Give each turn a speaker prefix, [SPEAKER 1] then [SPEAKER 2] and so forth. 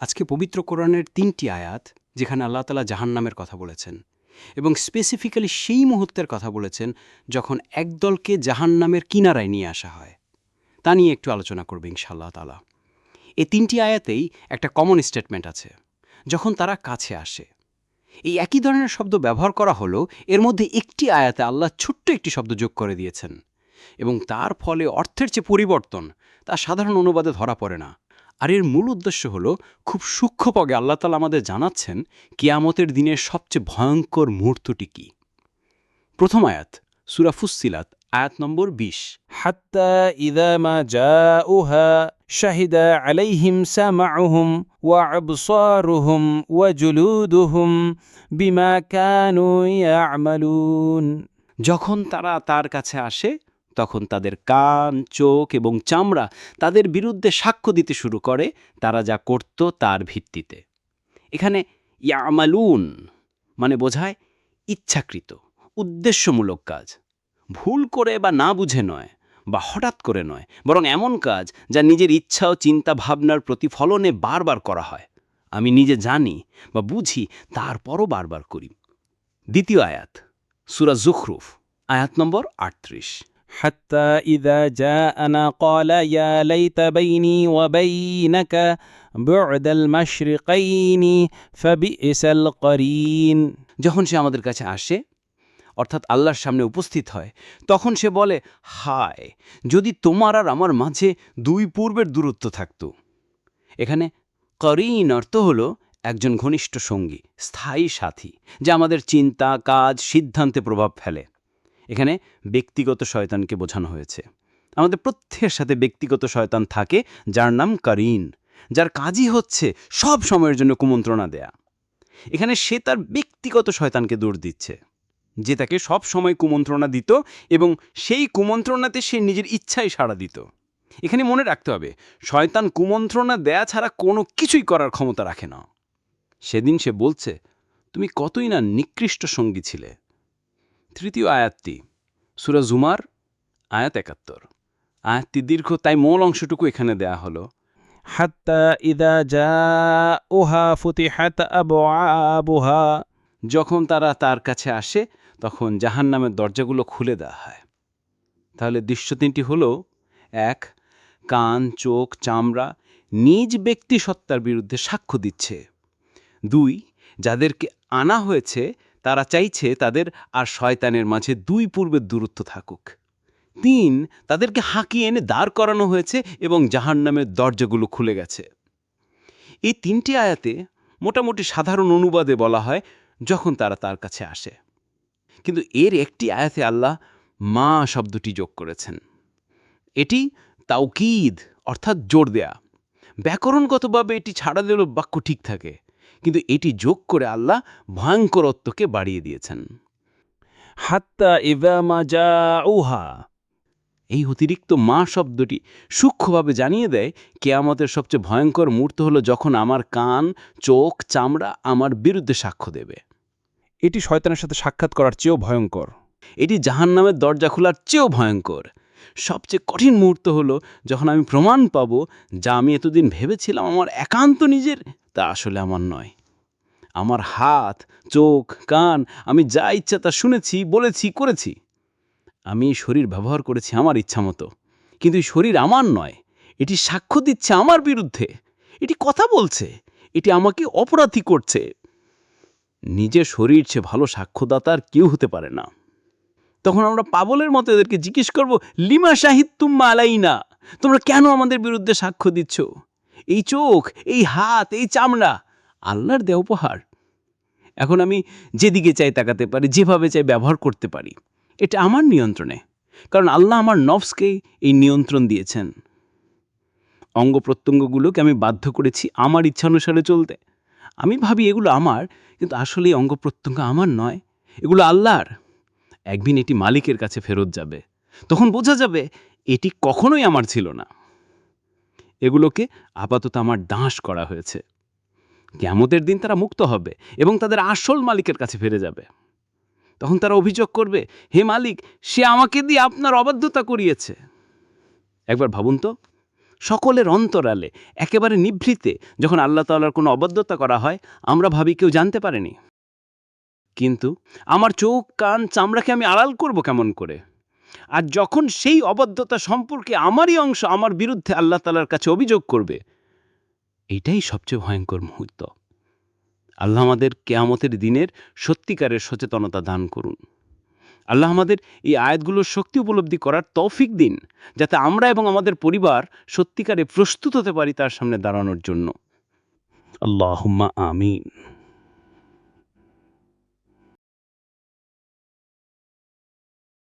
[SPEAKER 1] আজকে পবিত্র কোরআনের তিনটি আয়াত, যেখানে আল্লাহ তালা জাহান্নামের কথা বলেছেন এবং স্পেসিফিক্যালি সেই মুহূর্তের কথা বলেছেন যখন একদলকে জাহান্নামের কিনারায় নিয়ে আসা হয়। তা নিয়ে একটু আলোচনা করবে ইনশাআল্লাহ তালা এই তিনটি আয়াতেই একটা কমন স্টেটমেন্ট আছে, যখন তারা কাছে আসে। এই একই ধরনের শব্দ ব্যবহার করা হলো, এর মধ্যে একটি আয়াতে আল্লাহ ছোট্ট একটি শব্দ যোগ করে দিয়েছেন এবং তার ফলে অর্থের যে পরিবর্তন, তা সাধারণ অনুবাদে ধরা পড়ে না। আর এর মূল উদ্দেশ্য হল খুব সূক্ষ্ম পগে আল্লাহতালা আমাদের জানাচ্ছেন কিয়ামতের দিনের সবচেয়ে ভয়ঙ্কর মুহূর্তটি কী? প্রথম আয়াত সুরাফুসিলাত আয়াত নম্বর বিশ।
[SPEAKER 2] হাত্তা ইদা মা জা উহা শাহিদা আলাইহিম সামাহুম ওয়া আবসারুহুম ওয়া জুলুদুহুম বিমা কানু ইয়ামালুন।
[SPEAKER 1] যখন তারা তার কাছে আসে তখন তাদের কান, চোখ এবং চামড়া তাদের বিরুদ্ধে সাক্ষ্য দিতে শুরু করে, তারা যা করত তার ভিত্তিতে। এখানে ইয়ামালুন মানে বোঝায় ইচ্ছাকৃত, উদ্দেশ্যমূলক কাজ। ভুল করে বা না বুঝে নয় বা হঠাৎ করে নয়, বরং এমন কাজ যা নিজের ইচ্ছা ও চিন্তা ভাবনার প্রতিফলনে বারবার করা হয়। আমি নিজে জানি বা বুঝি, তারপরও বারবার করি। দ্বিতীয় আয়াত, সুরা জুখরুফ, আয়াত নম্বর আটত্রিশ।
[SPEAKER 2] حتى إذا جاءنا قال يا ليت بيني وبينك بعد المشرقين فبئس القرين
[SPEAKER 1] যখন সে আমাদের কাছে আসে অর্থাৎ আল্লাহর সামনে উপস্থিত হয় তখন সে বলে হায় যদি তোমার আর আমার মাঝে দুই পূর্বের দূরত্ব থাকত এখানে করিন অর্থ হল একজন ঘনিষ্ঠ সঙ্গী স্থায়ী সাথী যা আমাদের চিন্তা কাজ সিদ্ধান্তে প্রভাব ফেলে এখানে ব্যক্তিগত শয়তানকে বোঝানো হয়েছে। আমাদের প্রত্যেকের সাথে ব্যক্তিগত শয়তান থাকে, যার নাম করিন, যার কাজই হচ্ছে সব সময়ের জন্য কুমন্ত্রণা দেয়া। এখানে সে তার ব্যক্তিগত শয়তানকে দূর দিচ্ছে। যে তাকে সব সময় কুমন্ত্রণা দিত এবং সেই কুমন্ত্রণাতে সে নিজের ইচ্ছায় সাড়া দিত। এখানে মনে রাখতে হবে, শয়তান কুমন্ত্রণা দেয়া ছাড়া কোনো কিছুই করার ক্ষমতা রাখে না। সেদিন সে বলছে, তুমি কতই না নিকৃষ্ট সঙ্গী ছিলে। তৃতীয় আয়াতটি, সুরা জুমার আয়াত একাত্তর। আয়াতটি দীর্ঘ, তাই মূল অংশটুকু এখানে দেয়া হলো। যখন তারা তার কাছে আসে, তখন জাহান নামের দরজাগুলো খুলে দেওয়া হয়। তাহলে দৃশ্য তিনটি হল, এক, কান, চোখ, চামড়া নিজ ব্যক্তি সত্তার বিরুদ্ধে সাক্ষ্য দিচ্ছে। দুই, যাদেরকে আনা হয়েছে তারা চাইছে তাদের আর শয়তানের মাঝে দুই পূর্বের দূরত্ব থাকুক। তিন, তাদেরকে হাঁকিয়ে এনে দাঁড় করানো হয়েছে এবং জাহান্নামের দরজাগুলো খুলে গেছে। এই তিনটি আয়াতে মোটামুটি সাধারণ অনুবাদে বলা হয় যখন তারা তার কাছে আসে। কিন্তু এর একটি আয়াতে আল্লাহ মা শব্দটি যোগ করেছেন। এটি তাওকিদ, অর্থাৎ জোর দেয়া। ব্যাকরণগতভাবে এটি ছাড়া দিলেও বাক্য ঠিক থাকে। কিন্তু এটি যোগ করে আল্লাহ ভয়ঙ্করত্বকে বাড়িয়ে দিয়েছেন।
[SPEAKER 2] হাত্তা ইবামা যা উহা
[SPEAKER 1] এই অতিরিক্ত মা শব্দটি সূক্ষ্মভাবে জানিয়ে দেয়, কেয়ামতের সবচেয়ে ভয়ঙ্কর মুহূর্ত হল যখন আমার কান, চোখ, চামড়া আমার বিরুদ্ধে সাক্ষ্য দেবে।
[SPEAKER 2] এটি শয়তানের সাথে সাক্ষাৎ করার চেয়েও ভয়ঙ্কর।
[SPEAKER 1] এটি জাহান্নামের দরজা খোলার চেয়েও ভয়ঙ্কর। সবচেয়ে কঠিন মুহূর্ত হলো যখন আমি প্রমাণ পাবো যা আমি এতদিন ভেবেছিলাম আমার একান্ত নিজের। তা আসলে আমার নয়। আমার হাত, চোখ, কান, আমি যা ইচ্ছা তা শুনেছি, বলেছি, করেছি। আমি শরীর ব্যবহার করেছি আমার ইচ্ছা মতো। কিন্তু এই শরীর আমার নয়। এটি সাক্ষ্য দিচ্ছে আমার বিরুদ্ধে। এটি কথা বলছে। এটি আমাকে অপরাধী করছে। নিজের শরীর সে ভালো সাক্ষ্যদাতা আর কেউ হতে পারে না। তখন আমরা পাবলের মতো এদেরকে জিজ্ঞেস করব, লিমা সাহিত্যুম আলাই না তোমরা কেন আমাদের বিরুদ্ধে সাক্ষ্য দিচ্ছ? এই চোখ, এই হাত, এই চামড়া, আল্লাহর দেহ উপহার। এখন আমি যেদিকে চাই তাকাতে পারি, যেভাবে চাই ব্যবহার করতে পারি। এটা আমার নিয়ন্ত্রণে। কারণ আল্লাহ আমার নফসকে এই নিয়ন্ত্রণ দিয়েছেন। অঙ্গ প্রত্যঙ্গগুলোকে আমি বাধ্য করেছি আমার ইচ্ছা অনুসারে চলতে। আমি ভাবি এগুলো আমার, কিন্তু আসলে অঙ্গ প্রত্যঙ্গ আমার নয়। এগুলো আল্লাহর। একদিন এটি মালিকের কাছে ফেরত যাবে। তখন বোঝা যাবে এটি কখনোই আমার ছিল না। এগুলোকে আপাতত আমার ডাঁস করা হয়েছে। কেমতের দিন তারা মুক্ত হবে এবং তাদের আসল মালিকের কাছে ফিরে যাবে। তখন তারা অভিযোগ করবে, হে মালিক, সে আমাকে দিয়ে আপনার অবাধ্যতা করিয়েছে। একবার ভাবুন তো, সকলের অন্তরালে, একেবারে নিভৃতে, যখন আল্লাহ তাল্লার কোনো অবদ্ধতা করা হয়, আমরা ভাবি কেউ জানতে পারেনি। কিন্তু আমার চোখ, কান, চামড়াকে আমি আড়াল করব কেমন করে? আর যখন সেই অবদ্ধতা সম্পর্কে আমারই অংশ আমার বিরুদ্ধে আল্লাহ তালার কাছে অভিযোগ করবে, এটাই সবচেয়ে ভয়ঙ্কর মুহূর্ত। আল্লাহ আমাদের কেয়ামতের দিনের সত্যিকারের সচেতনতা দান করুন। আল্লাহ আমাদের এই আয়াতগুলোর শক্তি উপলব্ধি করার তৌফিক দিন, যাতে আমরা এবং আমাদের পরিবার সত্যিকারে প্রস্তুত হতে পারি তার সামনে দাঁড়ানোর জন্য।
[SPEAKER 2] আল্লাহুম্মা আমিন।